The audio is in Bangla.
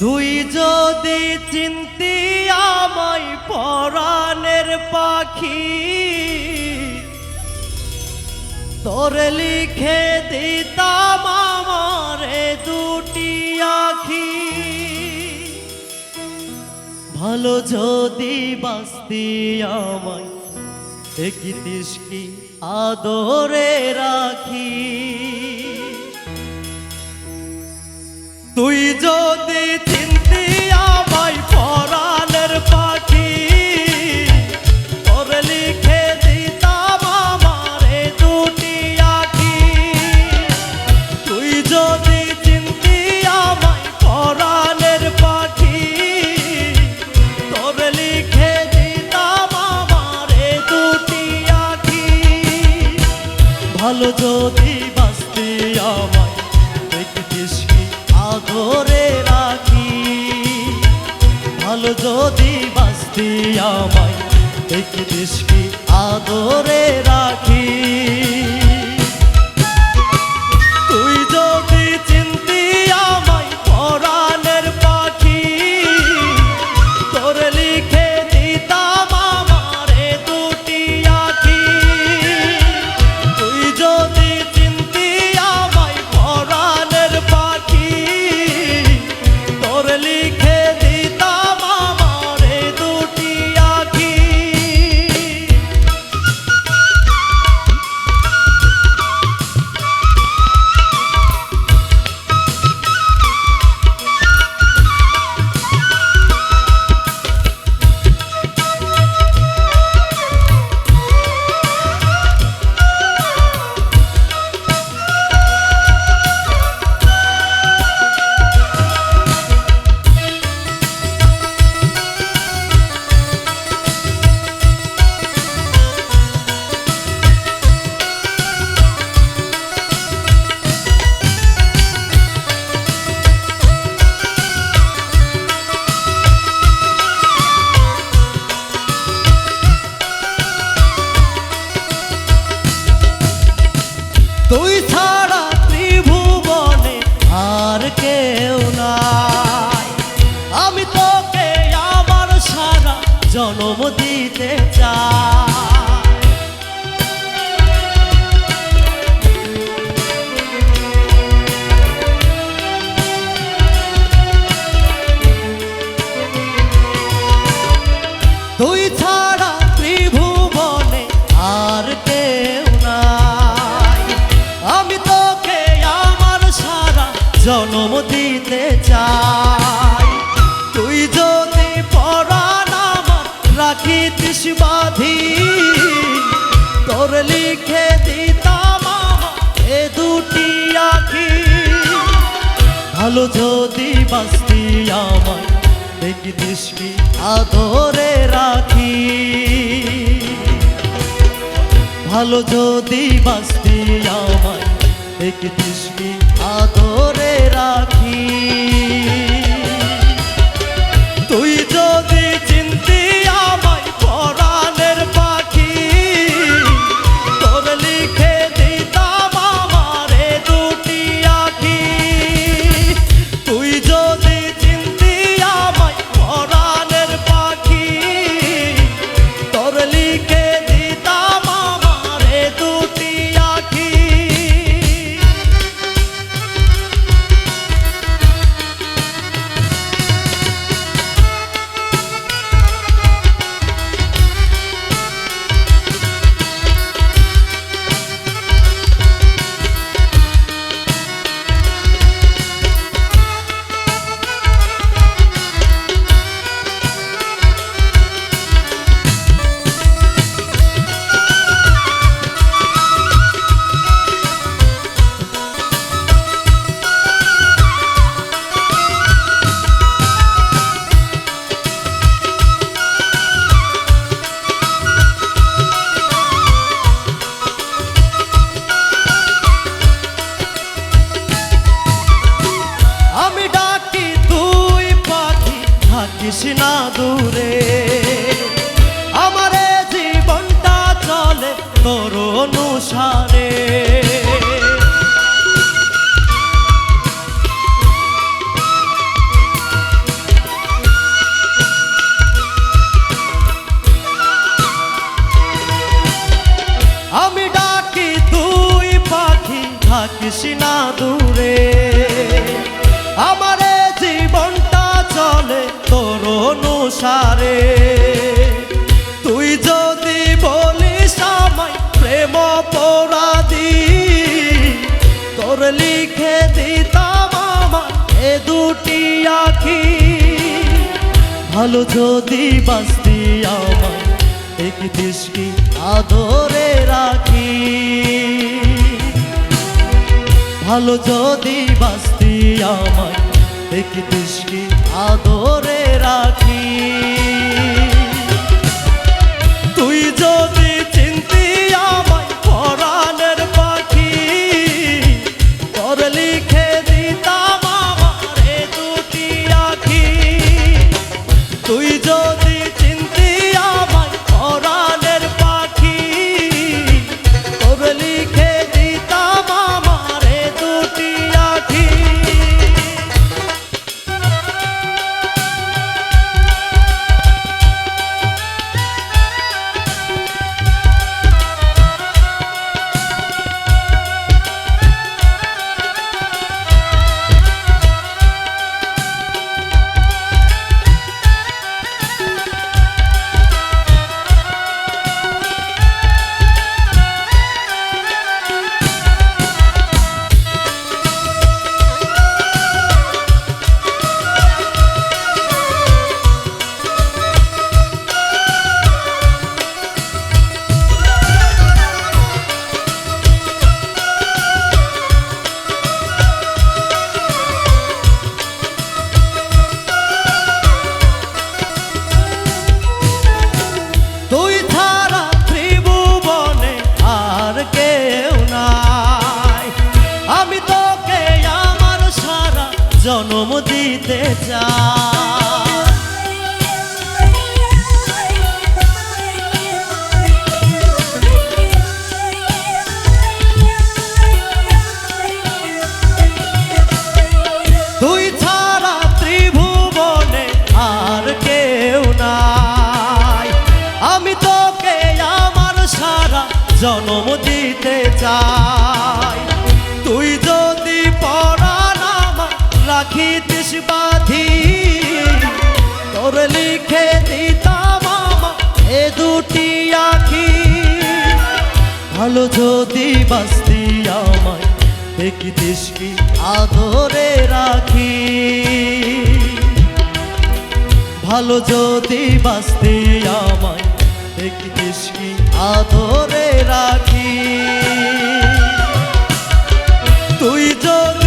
তুই যদি চিন্তি আমায় পরাণের পাখি, তোর লিখে দিতাম আমারে দুটি আখি। ভালো যদি বাস্তি আমায় কি আদরে রাখি। তুই যদি চিন্তি আমায় পরাণের পাখি, তোর লিখে দিতাম আমারে দুটি আখি। তুই যদি চিন্তি আমায় পরাণের পাখি, তোর লিখে দিতাম আমারে দুটি আখি। ভালো যদি আদরে রাখি। ভালো যদি বাঁচতে আমায় দেখতিস কি আদরে রাখি। জন্ম দিতে চাই। তুই যদি পরাণ আমার রাখিতিস বাধি, তোর লিখে দিতাম আমার এ দুটি আখি। ভালো যদি বাস্তি আমায়, দেখিতিস কি আদরে রাখি। ভালো যদি বাস্তি আমায়, দেখিতিস কি আদরে তুই যদি রাখিস না দূরে। আমার জীবনটা চলে তোর অনুসারে। আমি ডাকি, তুই পাখি, থাকিস না দূরে। অনুসারে তুই যদি বলিস আমায় প্রেম পরাধী তোর লিখে দিতাম আমার এ দুটি আখি। ভালো যদি বাঁচতি আমায়, দেখিতিস কি আদরে রাখি। ভালো যদি বাঁচতি আমায়, দেখিতিস কি আদরে রাখি। তুই যদি চিনতি আমায় পরাণের পাখি তোর আমার সারা জন্ম দিতে চাই। বাধি। তোর লিখে দিতাম এ দুটি আখি। ভালো যদি বাঁচতি আমায়, দেখিতিস কি আদরে রাখি। ভালো যদি বাঁচতি আমায়, দেখিতিস কি আদরে রাখি। তুই যদি